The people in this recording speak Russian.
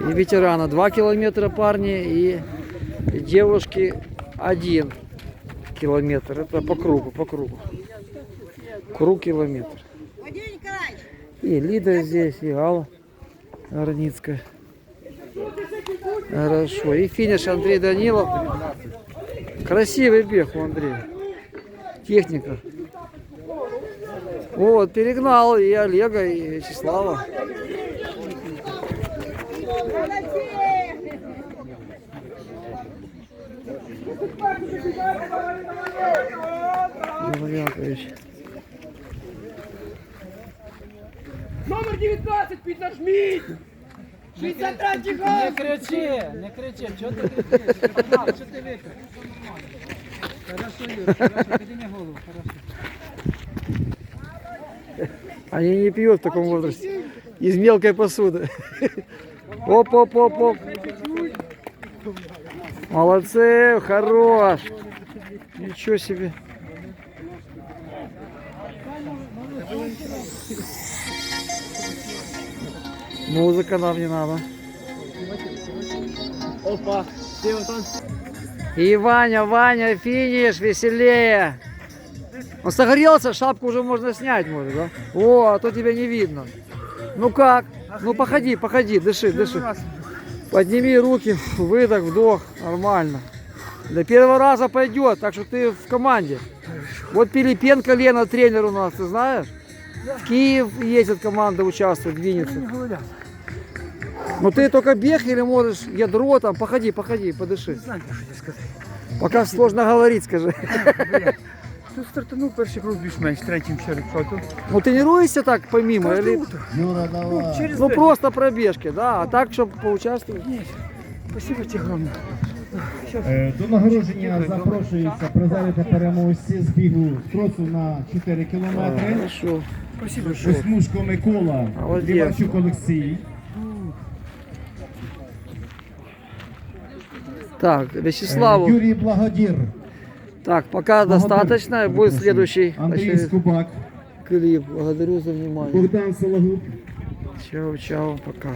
И ветерана 2 километра парни, и девушки 1 километр. Это по кругу, по кругу. Круг километр. И Лида здесь, и Алла Горницкая. Хорошо. И финиш Андрей Данилов. Красивый бег у Андрея. Техника. Вот, перегнал и Олега, и Вячеслава. Яковлевич. Номер 19 піднажміть! 63 гол! Не кричи, не кричи, чого ти кричиш? Погнали, що ти викрив? Хорошо, Юр, хорошо, підніми голову, хорошо. Они не пьют в таком возрасте. Из мелкой посуды. Оп, оп, оп, оп. Молодцы, хорош. Ничего себе. Музыка нам не надо. Опа. И Ваня, Ваня, финиш, веселее. Он согрелся, шапку уже можно снять, может, да? О, а то тебя не видно. Ну как? Ну походи, походи, дыши, дыши. Подними руки, выдох, вдох, нормально. Для первого раза пойдет, так что ты в команде. Вот Пилипенко Лена, тренер у нас, ты знаешь? В Киев ездит команда, участвует, двинется. Ну ты только бег или можешь ядро там, походи, походи, подыши. Пока сложно говорить, скажи. Тут стартанув перший круг більш-менш, третім ще рекорду. Ну тренируешься так помимо или. Юра, давай. Через ну день. просто пробежки, да, а так, чтобы поучаствовать. Ні, спасибо тебе огромне. Е, До нагородження запрошується призери та переможці з бігу тросу на 4 кілометри. Хорошо. Спасибо. Микола, Молодець. Ліварчук Олексій. Так, е, Юрій Благодір. Так, пока достаточно. Будет следующий очеред- Скубак, клип. Благодарю за внимание. Богдан Сологуб. Чао, чао, пока.